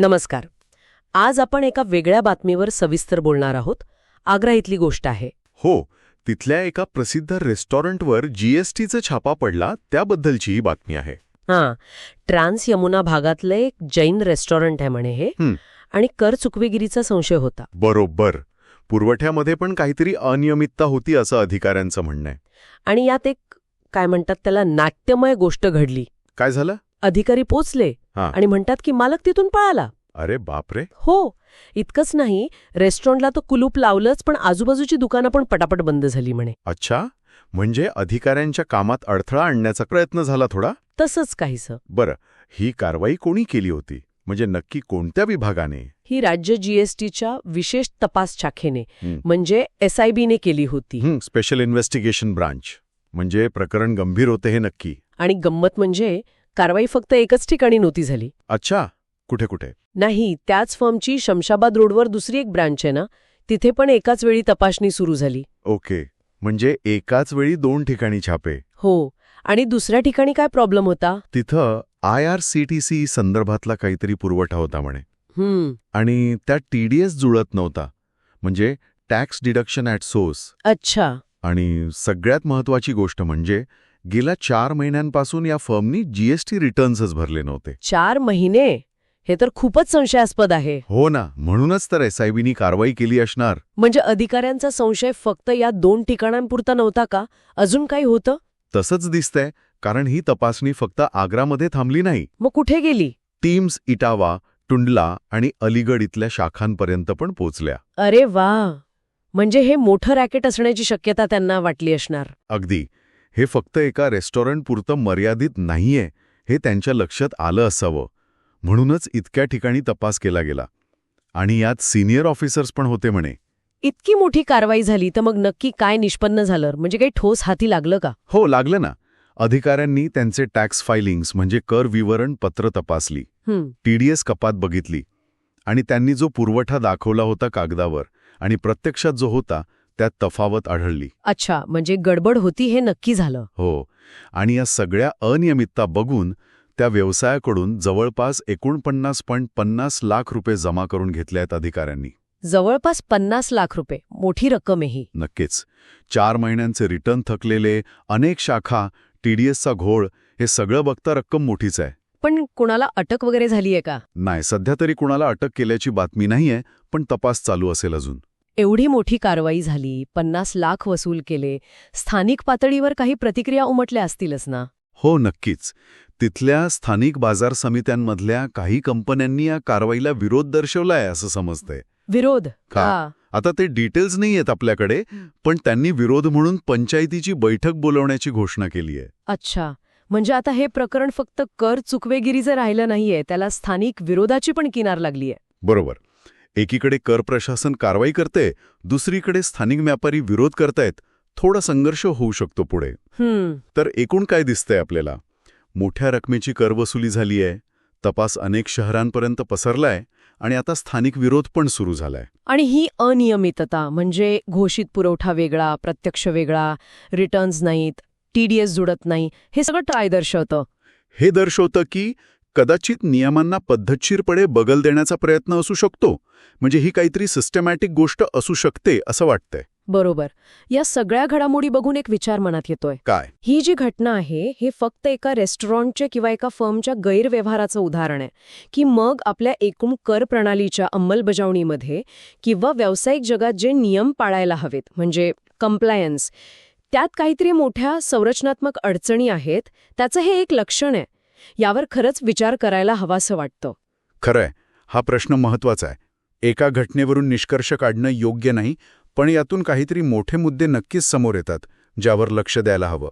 नमस्कार. आज आपण एका वेगळ्या बातमीवर सविस्तर बोलणार आहोत. आग्रा इथली गोष्ट आहे. हो तिथल्या एका प्रसिद्ध रेस्टॉरंटवर जीएसटीचा छापा पडला त्याबद्दलची ही बातमी आहे. हां ट्रान्स यमुना भागातलं एक जैन रेस्टॉरंट आहे म्हणे हे. हं. आणि कर चुकवेगिरीचा संशय होता. बरोबर. पुरवठ्यामध्ये पण काहीतरी अनियमितता होती असं अधिकाऱ्यांचं म्हणणं आहे. आणि यात एक काय म्हणतात त्याला नाट्यमय गोष्ट घडली. काय झालं? अधिकारी पोचले हां. आणि म्हणतात की मालक तिथून पळाला. अरे बापरे. हो इतकंच नाही रेस्टॉरंटला तो कुलूप लावलंच पण आजूबाजूची दुकानं पण पटापट बंद झाली म्हणे. अच्छा म्हणजे अधिकाऱ्यांच्या कामात अडथळा आणण्याचा प्रयत्न झाला थोडा? तसंच काहीसं. बरं ही कारवाई कोणी केली होती? म्हणजे नक्की कोणत्या विभागाने? ही राज्य जीएसटीच्या विशेष तपास शाखेने हं. म्हणजे एसआयबीने केली होती. हं, स्पेशल इन्व्हेस्टिगेशन ब्रांच म्हणजे प्रकरण गंभीर होते हे नक्की. आणि गंमत म्हणजे कारवाई फक्त एकच ठिकाणी नव्हती झाली. अच्छा कुठे कुठे? नाही त्याच फर्मची शमशाबाद रोडवर दुसरी एक ब्रांच आहे ना तिथे पण एकाच वेळी तपासणी सुरू झाली. ओके म्हणजे एकाच वेळी दोन ठिकाणी छापे. हो आणि दुसऱ्या ठिकाणी काय प्रॉब्लेम होता? तिथं I R C T C संदर्भातला काहीतरी पुरवठा होता म्हणे. हम्म. आणि त्यात टीडीएस जुळत नव्हता म्हणजे टॅक्स डिडक्शन ॲट सोर्स. अच्छा. आणि सगळ्यात महत्वाची गोष्ट म्हणजे गेल्या चार महिन्यांपासून या फर्मनी जीएसटी रिटर्न्सच भरले नव्हते. चार महिने? हे तर खूपच संशयास्पद आहे. हो ना म्हणूनच तर एसआयबीनी कारवाई केली असणार. म्हणजे अधिकाऱ्यांचा संशय फक्त या दोन ठिकाणांपुरता नव्हता का? अजून काही होतं? तसंच दिसतंय कारण ही तपासणी फक्त आग्रामध्ये थांबली नाही. मग कुठे गेली? टीम्स इटावा टुंडला आणि अलीगड इथल्या शाखांपर्यंत पण पोचल्या. अरे वा! म्हणजे हे मोठं रॅकेट असण्याची शक्यता त्यांना वाटली असणार. अगदी. हे फक्त एका रेस्टॉरंट पुरतं मर्यादित नाहीये हे त्यांच्या लक्षात आलं असावं. म्हणूनच इतक्या ठिकाणी तपास केला गेला. आणि यात सिनियर ऑफिसर्स पण होते म्हणे. इतकी मोठी कारवाई झाली तर मग नक्की काय निष्पन्न झालं? म्हणजे काही ठोस हाती लागलं का? हो लागलं ना. अधिकाऱ्यांनी त्यांचे टॅक्स फायलिंग्स म्हणजे कर विवरण पत्र तपासली. टीडीएस कपात बघितली. आणि त्यांनी जो पुरवठा दाखवला होता कागदावर आणि प्रत्यक्षात जो होता त्यात तफावत आढळली. अच्छा म्हणजे गडबड होती हे नक्की झालं. हो आणि या सगळ्या अनियमितता बघून त्या व्यवसायाकडून जवळपास एकोणपन्नास पॉईंट पन्नास लाख रुपये जमा करून घेतले आहेत अधिकाऱ्यांनी. जवळपास पन्नास लाख रुपये मोठी रक्कम आहे ही. नक्कीच. चार महिन्यांचे रिटर्न थकलेले अनेक शाखा टीडीएसचा घोळ हे सगळं बघता रक्कम मोठीच आहे. पण कोणाला अटक वगैरे झालीये का? नाही सध्या तरी कुणाला अटक केल्याची बातमी नाहीये पण तपास चालू असेल अजून. एवढी मोठी कारवाई झाली पन्नास लाख वसूल केले स्थानिक पातळीवर काही प्रतिक्रिया उमटल्या असतीलच ना? हो नक्कीच. तिथल्या स्थानिक बाजार समित्यांमधल्या काही कंपन्यांनी या कारवाईला विरोध दर्शवलाय असं समजतंय. विरोध? का? आता ते डिटेल्स नाही आहेत आपल्याकडे पण त्यांनी विरोध म्हणून पंचायतीची बैठक बोलवण्याची घोषणा केली आहे. अच्छा. म्हणजे आता हे प्रकरण फक्त कर चुकवेगिरीचं राहिलं नाहीये त्याला स्थानिक विरोधाची पण किनार लागलीये. बरोबर. एकीकडे कर प्रशासन कारवाई करते दुसरीकडे स्थानिक व्यापारी विरोध करतायत थोडा संघर्ष होऊ शकतो पुढे. तर एकूण काय दिसतंय आपल्याला? मोठ्या रकमेची करवसुली झाली आहे तपास अनेक शहरांपर्यंत पसरलाय आणि आता स्थानिक विरोध पण सुरू झालाय. आणि ही अनियमितता म्हणजे घोषित पुरवठा वेगळा प्रत्यक्ष वेगळा रिटर्न्स नाहीत टीडीएस जुडत नाही हे सगळं ट्राय दर्शवतं. हे दर्शवतं की कदाचित नियमांना पद्धतशीरपणे बगल देण्याचा प्रयत्न असू शकतो. म्हणजे ही काहीतरी सिस्टमॅटिक गोष्ट असू शकते असं वाटतंय. बरोबर. या सगळ्या घडामोडी बघून एक विचार मनात येतोय. काय? ही जी घटना आहे हे फक्त एका रेस्टॉरंटच्या किंवा एका फर्मच्या गैरव्यवहाराचं उदाहरण आहे. की मग आपल्या एकूण कर प्रणालीच्या अंमलबजावणीमध्ये किंवा व्यावसायिक जगात जे नियम पाळायला हवेत म्हणजे कम्प्लायन्स त्यात काहीतरी मोठ्या संरचनात्मक अडचणी आहेत त्याचं हे एक लक्षण आहे. यावर खरंच विचार करायला हवासं वाटतं. खरंय. हा प्रश्न महत्त्वाचा आहे. एका घटनेवरून निष्कर्ष काढणं योग्य नाही पण यातून काहीतरी मोठे मुद्दे नक्कीच समोर येतात ज्यावर लक्ष द्यायला हवं.